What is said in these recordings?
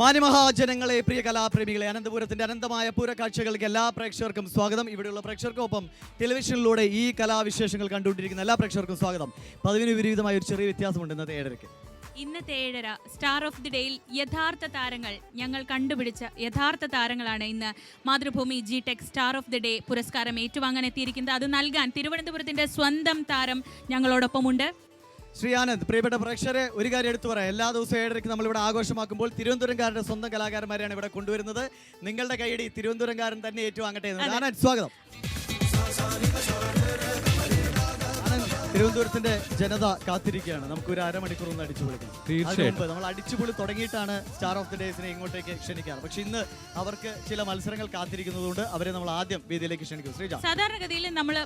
മാന്യമഹാജനങ്ങളെ പ്രിയ കലാപ്രേമികളെ അനന്തപുരത്തിന്റെ അനന്തമായ പൂരക്കാഴ്ചകൾക്ക് എല്ലാ പ്രേക്ഷകർക്കും സ്വാഗതം. ഇവിടെയുള്ള പ്രേക്ഷകർക്കൊപ്പം ടെലിവിഷനിലൂടെ ഈ കലാവിശേഷങ്ങൾ കണ്ടുകൊണ്ടിരിക്കുന്ന എല്ലാ പ്രേക്ഷകർക്കും സ്വാഗതം. പതിവിന് വിപരീതമായ ഒരു ചെറിയ വ്യത്യാസമുണ്ട് ഇന്നത്തെ ഏഴരയ്ക്ക്. ഇന്നത്തെ ഏഴര സ്റ്റാർ ഓഫ് ദി ഡേയിൽ യഥാർത്ഥ താരങ്ങൾ ഞങ്ങൾ കണ്ടുപിടിച്ച യഥാർത്ഥ താരങ്ങളാണ് ഇന്ന് Mathrubhumi G tech star of the day പുരസ്കാരം ഏറ്റുവാങ്ങാൻ എത്തിയിരിക്കുന്നത് അത് നൽകാൻ തിരുവനന്തപുരത്തിന്റെ സ്വന്തം താരം ഞങ്ങളോടൊപ്പമുണ്ട്. ശ്രീ ആനന്ദ് പ്രിയപ്പെട്ട പ്രേക്ഷകരെ ഒരു കാര്യം എടുത്തു പറയാം. എല്ലാ ദിവസവും ഏഴരയ്ക്ക് നമ്മളിവിടെ ആഘോഷമാക്കുമ്പോൾ തിരുവനന്തപുരംകാരുടെ സ്വന്തം കലാകാരന്മാരെയാണ് ഇവിടെ കൊണ്ടുവരുന്നത്. നിങ്ങളുടെ കൈയടി തിരുവനന്തപുരംകാരൻ തന്നെ ഏറ്റുവാങ്ങട്ടെ. ആനന്ദ് സ്വാഗതം. തിരുവനന്തപുരത്തിന്റെ ജനത കാത്തിരിക്കുകയാണ്. നമുക്ക് ഒരു അരമണിക്കൂർ ഒന്ന് അടിച്ചു പൊളിക്കണം. തീർച്ചയായിട്ടും. നമ്മൾ അടിച്ചുപൊളി തുടങ്ങിയിട്ടാണ് സ്റ്റാർ ഓഫ് ദി ഡേസിനെ ഇങ്ങോട്ടേക്ക് ക്ഷണിക്കാറ്. പക്ഷെ ഇന്ന് അവർക്ക് ചില മത്സരങ്ങൾ കാത്തിരിക്കുന്നതുകൊണ്ട് അവരെ നമ്മൾ ആദ്യം വേദിയിലേക്ക് ക്ഷണിക്കും. ശ്രീജ. സാധാരണഗതിയിൽ നമ്മൾ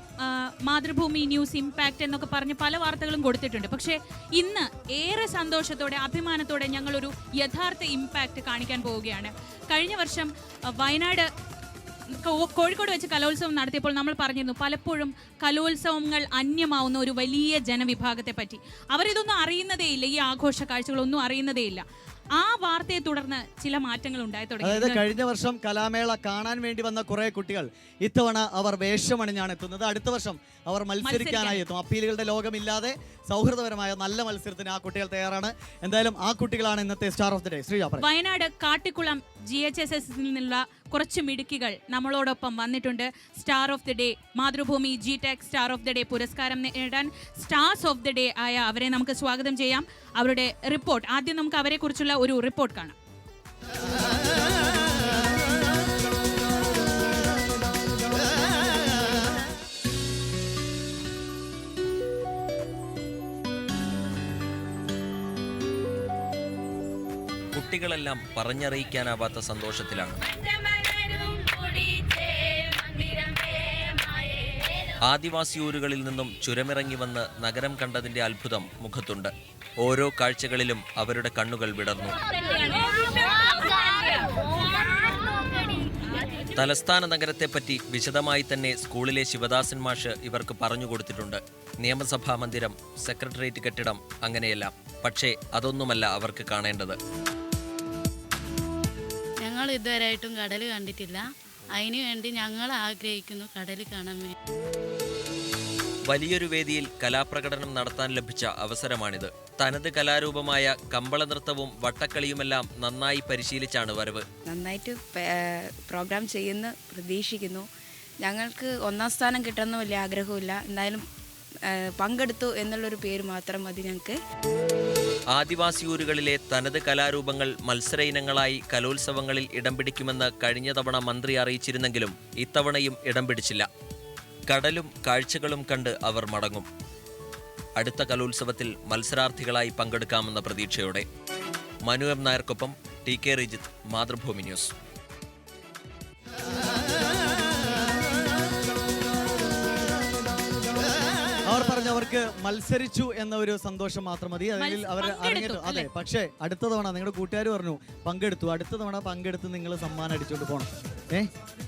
മാതൃഭൂമി ന്യൂസ് ഇമ്പാക്ട് എന്നൊക്കെ പറഞ്ഞ് പല വാർത്തകളും കൊടുത്തിട്ടുണ്ട്. പക്ഷേ ഇന്ന് ഏറെ സന്തോഷത്തോടെ അഭിമാനത്തോടെ ഞങ്ങളൊരു യഥാർത്ഥ ഇമ്പാക്ട് കാണിക്കാൻ പോവുകയാണ്. കഴിഞ്ഞ വർഷം വയനാട് കോഴിക്കോട് വെച്ച് കലോത്സവം നടത്തിയപ്പോൾ നമ്മൾ പറഞ്ഞിരുന്നു പലപ്പോഴും കലോത്സവങ്ങൾ അന്യമാവുന്ന ഒരു വലിയ ജനവിഭാഗത്തെ പറ്റി അവരിതൊന്നും അറിയുന്നതേയില്ല ഈ ആഘോഷ കാഴ്ചകളൊന്നും അറിയുന്നതേയില്ല. ആ വാർത്തയെ തുടർന്ന് ചില മാറ്റങ്ങൾ ഉണ്ടായി തുടങ്ങി. അതായത് കഴിഞ്ഞ വർഷം കലാമേള കാണാൻ വേണ്ടി വന്ന കുറെ കുട്ടികൾ ഇത്തവണ അവർ വേഷമണിഞ്ഞാണ് എത്തുന്നത്. അടുത്ത വർഷം അവർ മത്സരിക്കാനായി എത്തും. അപ്പീലുകളുടെ ലോകമില്ലാതെ സൗഹൃദപരമായ നല്ല മത്സരത്തിന് ആ കുട്ടികൾ തയ്യാറാണ്. എന്തായാലും ആ കുട്ടികളാണ് ഇന്നത്തെ star of the day. Shri. Wayanad Kattikkulam G H S എസിൽ നിന്നുള്ള കുറച്ച് മിടുക്കികൾ നമ്മളോടൊപ്പം വന്നിട്ടുണ്ട്. Star of the day Mathrubhumi G tech star of the day പുരസ്കാരം നേടാൻ സ്റ്റാർസ് ഓഫ് ദി ഡേ ആയ അവരെ നമുക്ക് സ്വാഗതം ചെയ്യാം. അവരുടെ റിപ്പോർട്ട്. ആദ്യം നമുക്ക് അവരെ കുറിച്ചുള്ള ഒരു റിപ്പോർട്ട് കാണാം. കുട്ടികളെല്ലാം പറഞ്ഞറിയിക്കാനാവാത്ത സന്തോഷത്തിലാണ്. ആദിവാസി ആദിവാസിയൂരുകളിൽ നിന്നും ചുരമിറങ്ങി വന്ന് നഗരം കണ്ടതിന്റെ അത്ഭുതം മുഖത്തുണ്ട്. ഓരോ കാഴ്ചകളിലും അവരുടെ കണ്ണുകൾ വിടർന്നു. തലസ്ഥാന നഗരത്തെപ്പറ്റി വിശദമായി തന്നെ സ്കൂളിലെ ശിവദാസൻ മാഷ് ഇവർക്ക് പറഞ്ഞു കൊടുത്തിട്ടുണ്ട്. നിയമസഭാ മന്ദിരം സെക്രട്ടേറിയറ്റ് കെട്ടിടം അങ്ങനെയെല്ലാം. പക്ഷേ അതൊന്നുമല്ല അവർക്ക് കാണേണ്ടത്. ഞങ്ങൾ ഇതുവരെയായിട്ടും കടൽ കണ്ടിട്ടില്ല. അതിനു വേണ്ടി ഞങ്ങൾ ആഗ്രഹിക്കുന്നു കടൽ കാണാൻ വേണ്ടി. വലിയൊരു വേദിയിൽ കലാപ്രകടനം നടത്താൻ ലഭിച്ച അവസരമാണിത്. തനത് കലാരൂപമായ കമ്പള നൃത്തവും വട്ടക്കളിയുമെല്ലാം നന്നായി പരിശീലിച്ചാണ് വരവ്. നന്നായിട്ട് പ്രോഗ്രാം ചെയ്യുന്ന പ്രതീക്ഷിക്കുന്നു. ഞങ്ങൾക്ക് ഒന്നാം സ്ഥാനം കിട്ടണം വലിയ ആഗ്രഹമില്ല എന്തായാലും പങ്കെടുത്തു എന്നുള്ളൊരു പേര് മാത്രം മതി ഞങ്ങൾക്ക്. ആദിവാസി ഊരുകളിലെ തനത് കലാരൂപങ്ങൾ മത്സര ഇനങ്ങളായി കലോത്സവങ്ങളിൽ ഇടം പിടിക്കുമെന്ന് കഴിഞ്ഞ തവണ മന്ത്രി അറിയിച്ചിരുന്നെങ്കിലും ഇത്തവണയും ഇടം പിടിച്ചില്ല. കടലും കാഴ്ചകളും കണ്ട് അവർ മടങ്ങും. അടുത്ത കലോത്സവത്തിൽ മത്സരാർത്ഥികളായി പങ്കെടുക്കാമെന്ന പ്രതീക്ഷയോടെ Manu M നായർക്കൊപ്പം T K Rijith Mathrubhumi news. അവർ പറഞ്ഞവർക്ക് മത്സരിച്ചു എന്ന ഒരു സന്തോഷം മാത്രം മതി. അല്ലെങ്കിൽ അവർ അറിഞ്ഞിട്ടു അതെ പക്ഷേ അടുത്ത തവണ നിങ്ങളുടെ കൂട്ടുകാർ പറഞ്ഞു പങ്കെടുത്തു. അടുത്ത തവണ പങ്കെടുത്ത് നിങ്ങൾ സമ്മാനം അടിച്ചോണ്ട് പോകണം ഏ?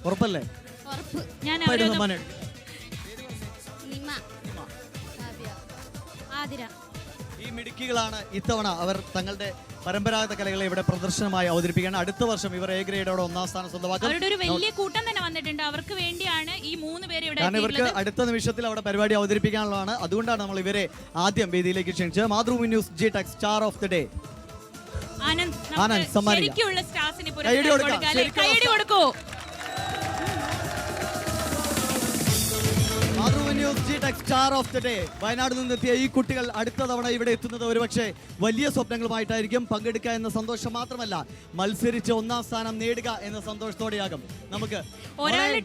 ഉറപ്പല്ലേ? ഞാൻ സമ്മാനം ആതിര ഈ മിടുക്കികളാണ് ഇത്തവണ അവർ തങ്ങളുടെ പരമ്പരാഗത കലകളെ ഇവിടെ പ്രദർശനമായി അവതരിപ്പിക്കുകയാണ്. അടുത്ത വർഷം ഇവർ എ ഗ്രേഡോടെ ഒന്നാം സ്ഥാനം സ്വന്തമാക്കും. അവരുടെ ഒരു വലിയ കൂട്ടം തന്നെ വന്നിട്ടുണ്ട്. അവർക്ക് വേണ്ടിയാണ് ഈ മൂന്ന് പേര് ഇവിടെ കാരണം ഇവർക്ക് അടുത്ത നിമിഷത്തിൽ അവിടെ പരിപാടി അവതരിപ്പിക്കാനുള്ളതാണ്. അതുകൊണ്ടാണ് നമ്മൾ ഇവരെ ആദ്യം വേദിയിലേക്ക് ക്ഷണിച്ചത്. Mathrubhumi news G tech star of the day. Anand Anand, നമുക്ക് സമ്മാനിക്കാം. ശരിക്കുള്ള സ്റ്റാർസിന് കൈയടി കൊടുക്കാം, news G tech star of the day Wayanad നിന്നെത്തിയ ഈ കുട്ടികൾ അടുത്ത തവണ ഇവിടെ എത്തുന്നത് ഒരുപക്ഷെ വലിയ സ്വപ്നങ്ങളുമായിട്ടായിരിക്കും പങ്കെടുക്കുക എന്ന സന്തോഷം മാത്രമല്ല മത്സരിച്ച് ഒന്നാം സ്ഥാനം നേടുക എന്ന സന്തോഷത്തോടെയാകും. നമുക്ക്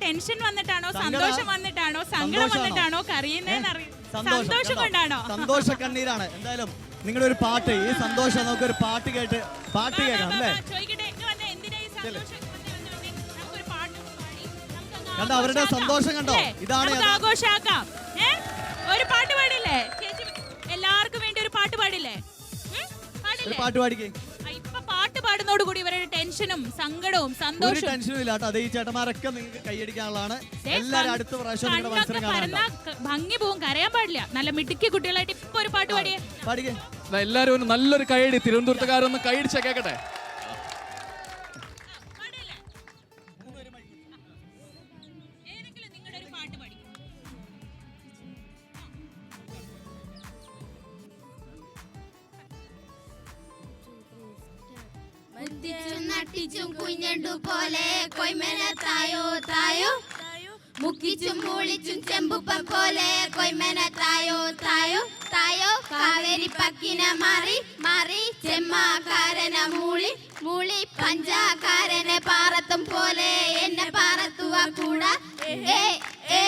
ടെൻഷൻ വന്നിട്ടാണോ സന്തോഷം വന്നിട്ടാണോ സങ്കടം വന്നിട്ടാണോ സന്തോഷം കൊണ്ടാണോ? സന്തോഷ കണ്ണീരാണ്. എന്തായാലും നിങ്ങളുടെ ഒരു പാട്ട് ഈ സന്തോഷം നമുക്ക് ഒരു പാട്ട് കേട്ട് പാട്ട് കേൾക്കാം അല്ലേ. നമുക്കൊരു കണ്ടോ, അവരുടെ സന്തോഷം കണ്ടോ? ഇതാണ് ആഘോഷാക്കാം? ഒരു പാട്ട് പാടില്ലേ? ചേച്ചി എല്ലാവർക്കും വേണ്ടി ഒരു പാട്ട് പാടില്ലേ? ഉം? ഒരു പാടില്ലേ? പാട്ട് പാടിക്കേ. ആ, ഇപ്പൊ പാട്ട് പാടുന്നതോടുകൂടി ഇവരുടെ ടെൻഷനും സങ്കടവും ഒരു സന്തോഷവും ടെൻഷനും ഇല്ല കേട്ടോ അത് ഈ ചേട്ടന്മാരൊക്കെ നിങ്ങൾക്ക് കൈയടിക്കാനുള്ളതാണ്. ദേ, എല്ലാരും കണ്ണ് അടുത്ത പ്രാവശ്യം നിങ്ങളുടെ കണ്ണൊക്കെ മത്സരം ക- ഭംഗി പോവും കരയാൻ പാടില്ല. നല്ല മിടുക്കി കുട്ടികളായിട്ട് ഇപ്പൊ ഒരു പാട്ട് പാടിയേ. പാടിക്കേ. ദാ എല്ലാവരും ഒരു നല്ലൊരു കൈയടി തിരുവനന്തപുരത്തുകാരൊന്ന് കൈയടിച്ചാ കേക്കട്ടെ? നട്ടിച്ചും കുഞ്ഞണ്ടു പോലെ കൊയ്മന തായോ തായോ മുക്കിച്ചും മൂളിച്ചും ചെമ്പുപ്പം പോലെ കൊയ്മന തായോ തായോ തായോ കാവേരി പക്കിന മാറി മാറി ചെമ്മാക്കാരന മൂളി മൂളി പഞ്ചാക്കാരനെ പാറത്തും പോലെ എന്നെ പാറത്തുവ കൂട ഏ ഏ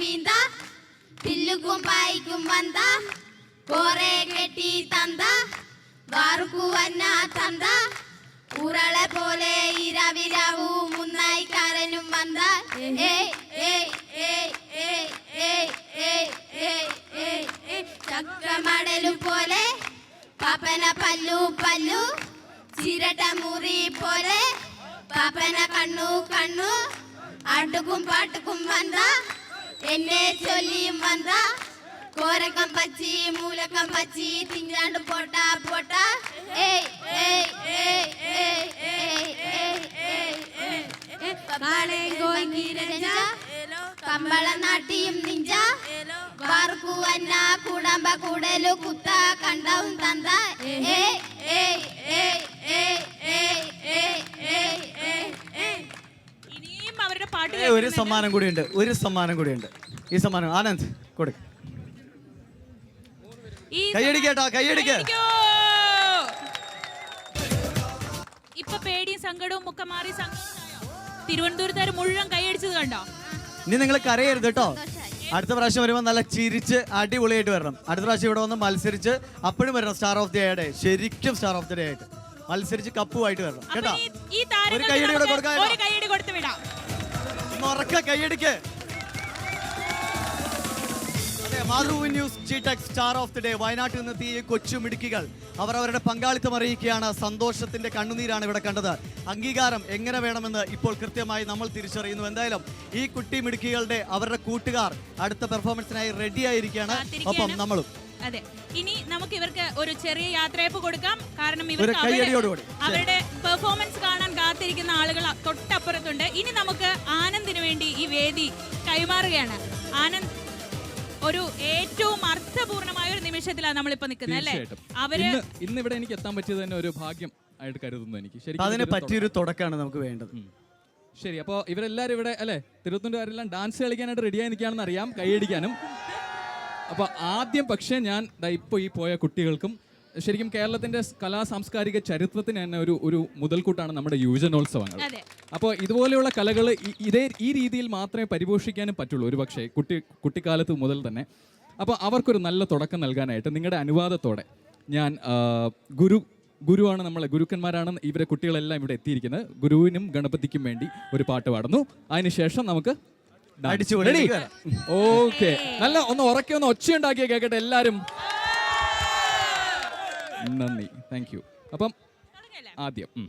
വീന്ത പില്ലുക്കും പായിക്കും വന്ത കോറെ കെട്ടി തന്ത വാർക്കു വന്ന തന്ത ഉറളെ പോലെ ഇരവിരവു മുന്നായി കരനും വന്ന ചക്രമടലു പോലെ പപന പല്ലു പല്ലു ചിരട്ട മുറി പോലെ പപന കണ്ണു കണ്ണു അടുക്കും പാട്ടുക്കും വന്ന എന്നെ ചൊല്ലിയും വന്ന കോരക്കം പച്ചി മൂലക്കം പച്ചി തിങ്ങാണ്ട് പോട്ട പോട്ട ഏയ് ഏയ് ഏയ് ഏയ് ഏയ് ഏയ് ഏയ് ഏയ് ഏയ് കാളെ ഗോയിരഞ്ച കമ്പള നാട്ടിയും നിഞ്ച വാർക്കുവന്ന കുടമ്പ കൂടലു കുത്ത കണ്ടവും തന്ത ഏയ് ഏയ് ഏയ് ഏയ് ഏയ് ഏയ് ഏയ് ഏയ് ഏയ് ഇനിയും അവരുടെ പാട്ട് ഒരു സമ്മാനം കൂടിയുണ്ട് ഒരു സമ്മാനം കൂടിയുണ്ട് ഈ സമ്മാനം ആനന്ദ് കൊടുക്ക കൈയടിക്കേട്ടോ കൈയടിക്ക് കൈയടിക്കൂ. ഇപ്പൊ പേടിയും സങ്കടവും ഒക്കെ മാറി? തിരുവനന്തപുരത്തുകാർ മുഴുവൻ കൈയടിച്ചത് കണ്ടോ? ഇനി നിങ്ങൾ കരയരുത് കേട്ടോ. അടുത്ത പ്രാവശ്യം വരുമ്പോൾ നല്ല ചിരിച്ച് അടിപൊളിയായിട്ട് വരണം. അടുത്ത പ്രാവശ്യം ഇവിടെ വന്ന് മത്സരിച്ച് അപ്പോഴും വരണം സ്റ്റാർ ഓഫ് ദി ഡേ ശരിക്കും സ്റ്റാർ ഓഫ് ദി ഡേ ആയിട്ട്. മത്സരിച്ച് കപ്പുമായിട്ട് വരണം. കേട്ടോ? ഒരു കൈയടി കൂടെ കൊടുത്തു വിടാം. ഒന്ന് ഉറക്ക കൈയടിക്ക് Mathrubhumi news G tech star of the day. വയനാട്ടിൽ കൊച്ചു മിടുക്കികൾ. അവർ അവരുടെ പങ്കാളിത്തം അറിയിക്കുകയാണ്. സന്തോഷത്തിന്റെ കണ്ണുനീരാണ് ഇവിടെ കണ്ടത്. അംഗീകാരം എങ്ങനെ വേണമെന്ന് ഇപ്പോൾ കൃത്യമായി നമ്മൾ തിരിച്ചറിയുന്നു. എന്തായാലും ഈ കുട്ടി മിടുക്കികളുടെ അവരുടെ കൂട്ടുകാർ അടുത്ത പെർഫോമൻസിനായി റെഡിയായിരിക്കുകയാണ് ഒപ്പം നമ്മളും. അതെ. ഇനി നമുക്ക് ഇവർക്ക് ഒരു ചെറിയ യാത്രയപ്പ് കൊടുക്കാം. കാരണം ഇവർക്ക് അവരുടെ പെർഫോമൻസ് കാണാൻ കാത്തിരിക്കുന്ന ആളുകൾ തൊട്ടപ്പുറത്തുണ്ട്. ഇനി നമുക്ക് ആനന്ദിന് വേണ്ടി ഈ വേദി കൈമാറുകയാണ്. ആനന്ദ് ഒരു ഏറ്റവും അർത്ഥപൂർണമായ ഒരു നിമിഷത്തിലാണ് നമ്മളിപ്പോ നിൽക്കുന്നത് അല്ലേ? അവർ ഇന്ന് ഇവിടെ എനിക്ക് എത്താൻ പറ്റിയത് തന്നെ ഒരു ഭാഗ്യം ആയിട്ട് കരുതുന്നു എനിക്ക്. അതിനെ അതിന് പറ്റിയൊരു തുടക്കമാണ് നമുക്ക് വേണ്ടത്. ശരി അപ്പോൾ ഇവരെല്ലാരും ഇവിടെ അല്ലേ തിരുവനന്തപുരത്തുകാരെല്ലാം ഡാൻസ് കളിക്കാനായിട്ട് റെഡിയായി നിൽക്കുകയാണെന്ന് അറിയാം കൈയടിക്കാനും. അപ്പോൾ ആദ്യം പക്ഷേ ഞാൻ ഇപ്പൊ ഇപ്പോൾ ഈ പോയ കുട്ടികൾക്കും ശരിക്കും കേരളത്തിന്റെ കലാ സാംസ്കാരിക ചരിത്രത്തിന് തന്നെ ഒരു ഒരു മുതൽക്കൂട്ടാണ് നമ്മുടെ യുവജനോത്സവങ്ങൾ. അതെ. അപ്പോൾ ഇതുപോലെയുള്ള കലകൾ ഇതേ ഈ രീതിയിൽ മാത്രമേ പരിപോഷിക്കാനും പറ്റുള്ളൂ ഒരു പക്ഷേ കുട്ടി കുട്ടിക്കാലത്ത് മുതൽ തന്നെ. അപ്പോൾ അവർക്കൊരു നല്ല തുടക്കം നൽകാനായിട്ട് നിങ്ങളുടെ അനുവാദത്തോടെ ഞാൻ ഗുരു ഗുരുവാണ് നമ്മളെ ഗുരുക്കന്മാരാണ് ഇവരെ കുട്ടികളെല്ലാം ഇവിടെ എത്തിയിരിക്കുന്നത്. ഗുരുവിനും ഗണപതിക്കും വേണ്ടി ഒരു പാട്ട് പാടുന്നു. അതിനുശേഷം നമുക്ക്. ഓക്കെ നല്ല ഒന്ന് ഉറക്കെ ഒന്ന് ഒച്ചയുണ്ടാക്കിയ കേൾക്കട്ടെ എല്ലാവരും. നന്ദി. താങ്ക് യു അപ്പം ആദ്യം ഉം.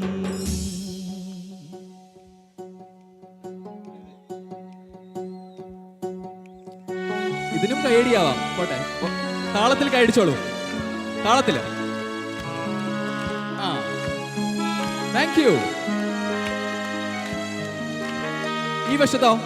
ഇതിനും ആവാം പോട്ടെ. താളത്തിൽ കൈയടിച്ചോളൂ താളത്തിൽ. ആ. താങ്ക് യു ഈ വശത്തോ?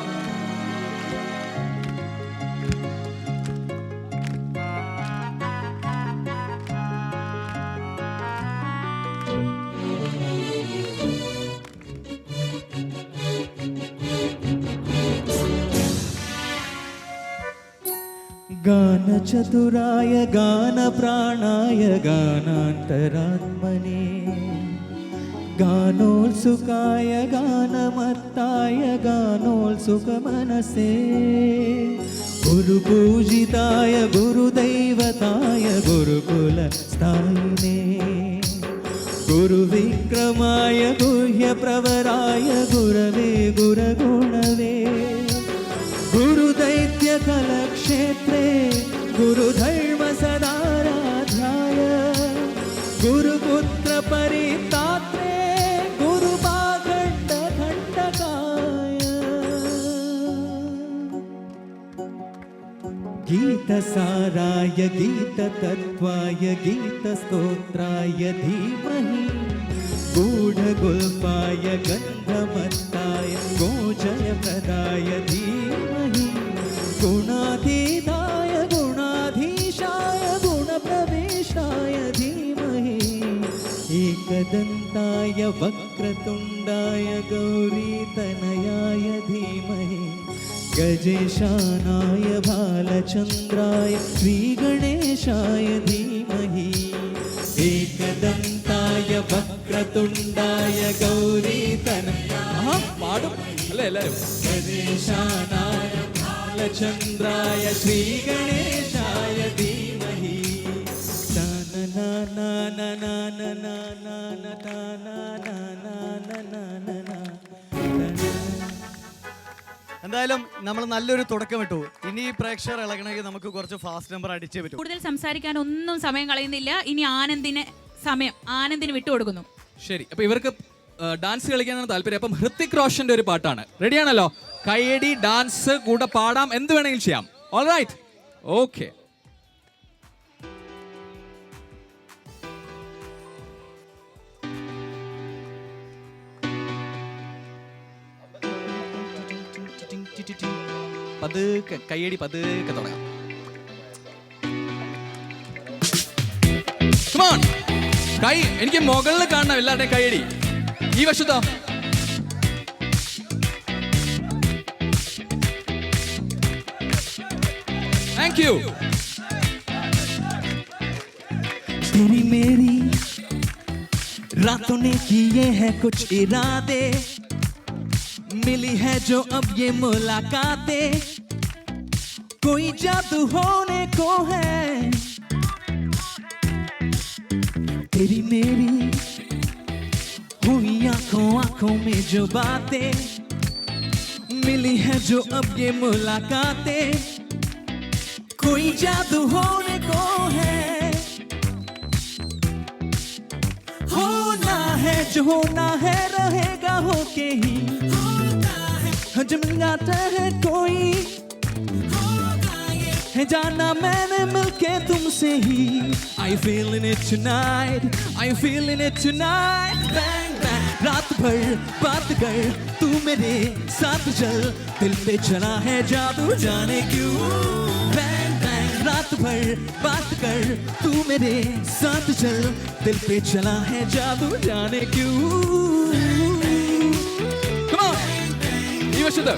गानचतुराय गानप्राणाय गानान्तरात्मने गानोत्सुकाय गानमत्ताय गानोत्सुकमनसे गुरुपूजिताय गुरुदैवताय गुरुकुलस्थायिने गुरुविक्रमाय गुह्यप्रवराय गुरवे गुरगुणवे गुरुदैत्यकलक्षेत्रे धर्म सदाराध्याय गुरुपुत्र परितात्रे गुरुपाखंड खंडकाय गीतसाराय गीततत्त्वाय गीतस्तोत्राय धीमहि। गूढगुल्पाय गन्धमत्ताय, गोचयप्रदाय, धीमहि। गुणाधि വിഘ്നഹരയ വക്രതുണ്ടായ ഗൗരീതനയായ ധീമഹി ഗജേശാനായ ബാലചന്ദ്രായ ശ്രീഗണേശായ ധീമഹി. ഏകദന്തായ വക്രതുണ്ടായ ഗൗരീതന പാടും. അല്ലേ എല്ലാവരും ഗണേശാനായ ബാലചന്ദ്രായ ശ്രീഗണേശ എന്തായാലും നമ്മൾ നല്ലൊരു തുടക്കം ഇട്ടു. ഇനി ഈ പ്രേക്ഷകർ ഇളകണമെങ്കിൽ നമുക്ക് കുറച്ച് ഫാസ്റ്റ് നമ്പർ അടിച്ചേ പറ്റൂ. കൂടുതൽ സംസാരിക്കാൻ ഒന്നും സമയം കളയുന്നില്ല. ഇനി ആനന്ദിന് സമയം. ആനന്ദിന് വിട്ടുകൊടുക്കുന്നു ശരി. അപ്പൊ ഇവർക്ക് ഡാൻസ് കളിക്കാനാണ് താല്പര്യം. അപ്പം ഹൃത്തിക് റോഷന്റെ ഒരു പാട്ടാണ്. റെഡിയാണല്ലോ കൈയടി ഡാൻസ് കൂടെ പാടാം. എന്ത് വേണമെങ്കിലും ചെയ്യാം. ഓൾ റൈറ്റ് ഓക്കെ പതുക്കെ കൈയടി പതുക്കെ തുടങ്ങാം Come on. കൈ എനിക്ക് മുകളിൽ കാണണം എല്ലാവരുടെയും കൈയടി ഈ വശത്തോ താങ്ക് യു तेरी मेरी रातों ने किए हैं कुछ इरादे मिली है जो अब ये मुलाकातें। कोई जादू होने को है। तेरी मेरी हुई आँखों आँखों में जो बातें मिली है जो अब ये मुलाकातें। कोई जादू होने को है। होना है जो होना है, रहेगा होके ही। जब मिल जाता है कोई। है जाना मैंने मिलके तुमसे ही। I feeling it tonight I feeling it tonight bang bang रात भर बात कर, तू मेरे साथ चल। दिल पे चला है जादू, जाने क्यों? बैंग बैंग रात भर बात कर, तू मेरे साथ चल। दिल पे चला है जादू, जाने क्यों? ഈ വശത്ത്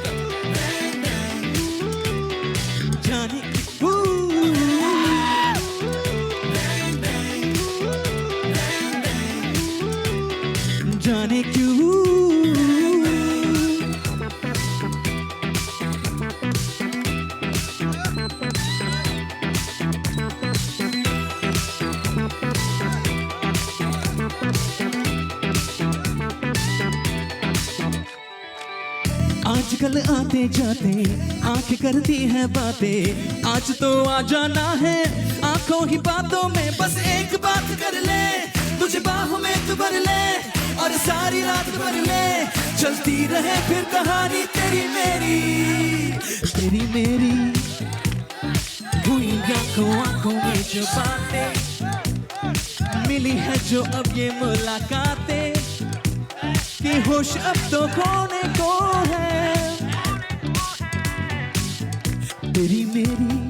जाने आजकल आते जाते, आँखें करती है बातें। आज तो आ जाना है, आँखों ही बातों में बस एक बात कर ले। तुझे बाहों में तू भर ले, और सारी रात भर ले चलती रहे फिर कहानी तेरी मेरी। तेरी मेरी, हुई आँखों आँखों में जो बातें मिली है जो अब ये मुलाकातें। कि होश अब तो खोने को है। तेरी मेरी,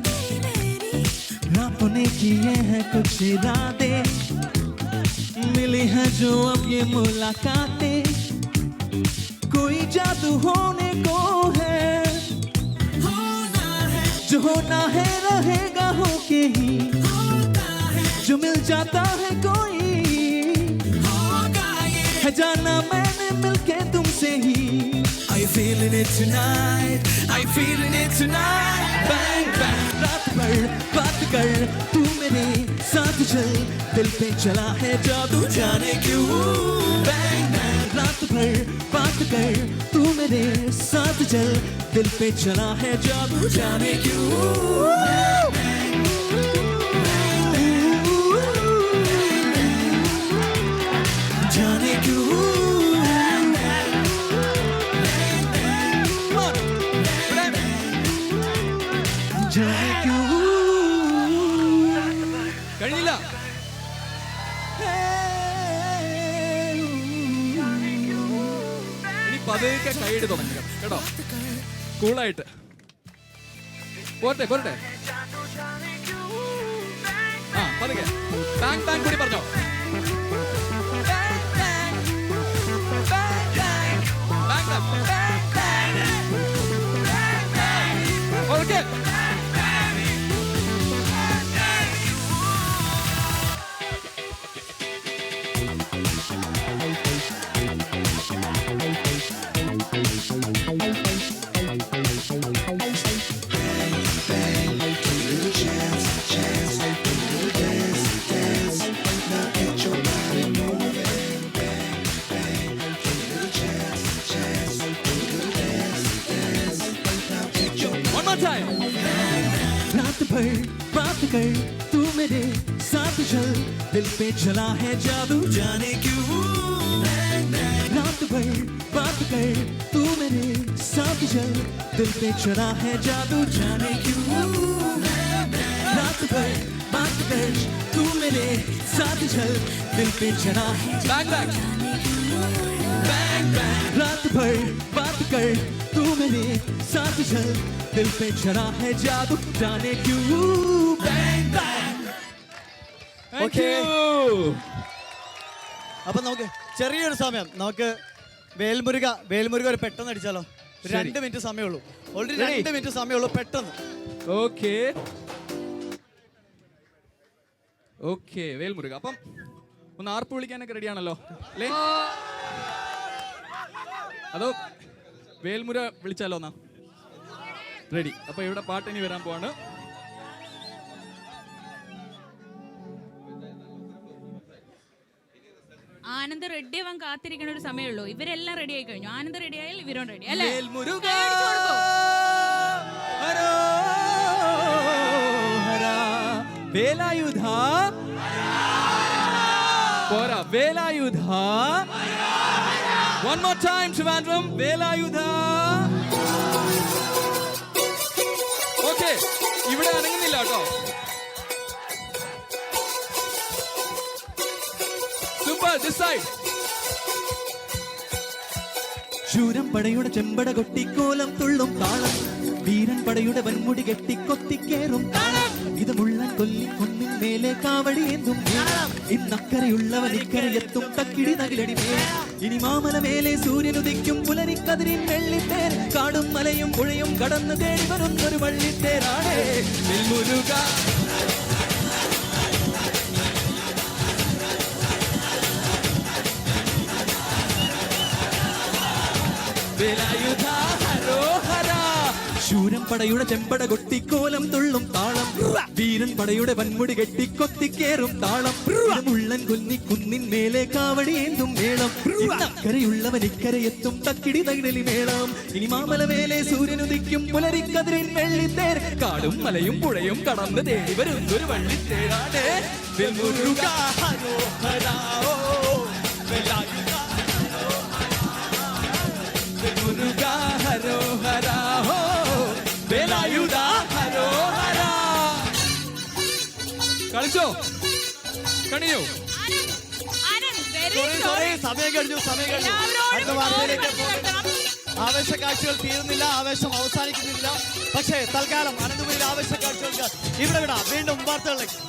रातों ने किए हैं कुछ इरादे। मिली है जो अब ये मुलाकातें। कोई जादू होने को है। जो होना है रहेगा हो के ही। जो मिल जाता है कोई। है जाना मैंने मिलके तुमसे ही I feeling it tonight I feeling it tonight Bang bang रात भर बात कर तू मेरे साथ चल दिल पे चला है जादू जाने क्यों Bang bang रात भर बात कर तू मेरे साथ चल दिल पे चला है जादू जाने क्यों പതുക്കെ കൈയിട്ട് തുടങ്ങുക കേട്ടോ? കൂളായിട്ട്. പോട്ടെ പോരട്ടെ. ആ പതുക്കെ. ബാങ് ബാങ് കൂടി പറഞ്ഞോ. One more time. रात भर बात कर तू मेरे साथ चल। दिल पे चला है जादू। जाने क्यों? रात भर बात कर तू मेरे साथ चल। दिल पे चला है जादू। जाने क्यों? रात भर बात कर तू मेरे साथ चल। दिल पे चला है. बैंग बैंग रात भर बात कर तू मेरे साथ चल दिल पे चढ़ा है जादू जाने क्यों bang bang Thank Okay. you. അപ്പൊ നമുക്ക് ചെറിയൊരു സമയം നമുക്ക് വേൽമുരുക വേൽമുരുക ഒരു പെട്ടെന്ന് അടിച്ചാലോ ഒരു ശരി. രണ്ട് മിനിറ്റ് സമയമുള്ളൂ ഓൾറെഡി Ready? രണ്ട് മിനിറ്റ് സമയമുള്ളൂ പെട്ടെന്ന് ഓക്കെ ഓക്കെ വേൽമുരുക അപ്പം ഒന്ന് ആർപ്പ് വിളിക്കാനൊക്കെ റെഡിയാണല്ലോ അല്ലേ അതോ വേൽമുര വിളിച്ചാലോ എന്നാ? റെഡി അപ്പൊ ഇവിടെ പാട്ട് ഇനി വരാൻ പോവാണ്. ആനന്ദ് റെഡി ആവാൻ കാത്തിരിക്കുന്ന ഒരു സമയമുള്ളൂ. ഇവരെല്ലാം റെഡി ആയി കഴിഞ്ഞു. ആനന്ദ് റെഡി ആയാൽ ഇവരും റെഡി അല്ലേ? വേലായുധ പോരാ. Velayudha one more time, Trivandrum. Velayudha. Okay ഇവിടെ അനങ്ങുന്നില്ല കേട്ടോ. സൂപ്പർ ദിസ് സൈഡ് ശൂരം പടയുടെ ചെമ്പട കൊട്ടിക്കോലം തുള്ളും താളം. വീരൻ പടയുടെ വൻമുടി കെട്ടിക്കൊത്തിക്കേറും താളം. ഇത് മുള്ളൻ കൊല്ലി കുന്നിൻ മേലെ കാവടി എന്തും ഇന്നക്കരയുള്ളവൻ ഇക്കരയെത്തും. തക്കിടി നകിലടി ഇനി മാമല മേലെ സൂര്യൻ സൂര്യനുദിക്കും പുലരിക്കതിരിൻ വെള്ളിത്തേർ. കാടും മലയും പുഴയും കടന്നു തേടി വരുന്നൊരു വള്ളിത്തേരാണേ. നെൽമുരുക. ശൂരം പടയുടെ ചെമ്പട കൊട്ടിക്കോലം തുള്ളും താളം. വീരൻ പടയുടെ വൻമുടി കെട്ടിക്കൊത്തിക്കേറും താളം. മുള്ളൻ കുന്നി കുന്നിൻ മേലെ കാവടി ഏന്തും മേളം. അക്കരയുള്ളവൻ ഇക്കരയെത്തും തക്കിടി തകിടലി മേളം. ഇനി മാമല മേലെ സൂര്യനുദിക്കും പുലരിക്കതിരിൻ വെള്ളിത്തേർ. കാടും മലയും പുഴയും കടന്ന് തേടി വരുന്നൊരു വള്ളിത്തേരാണ് വെൽമുരുക sorry, സമയം കഴിഞ്ഞു സമയം കഴിഞ്ഞു. അടുത്ത വാർത്തയിലേക്ക്. ആവേശ കാഴ്ചകൾ തീരുന്നില്ല ആവേശം അവസാനിക്കുന്നില്ല. പക്ഷേ തൽക്കാലം അനന്തപുരിയിൽ ആവേശ കാഴ്ചകൾക്ക് ഇവിടെ വിടാം. വീണ്ടും വാർത്തകളിലേക്ക്.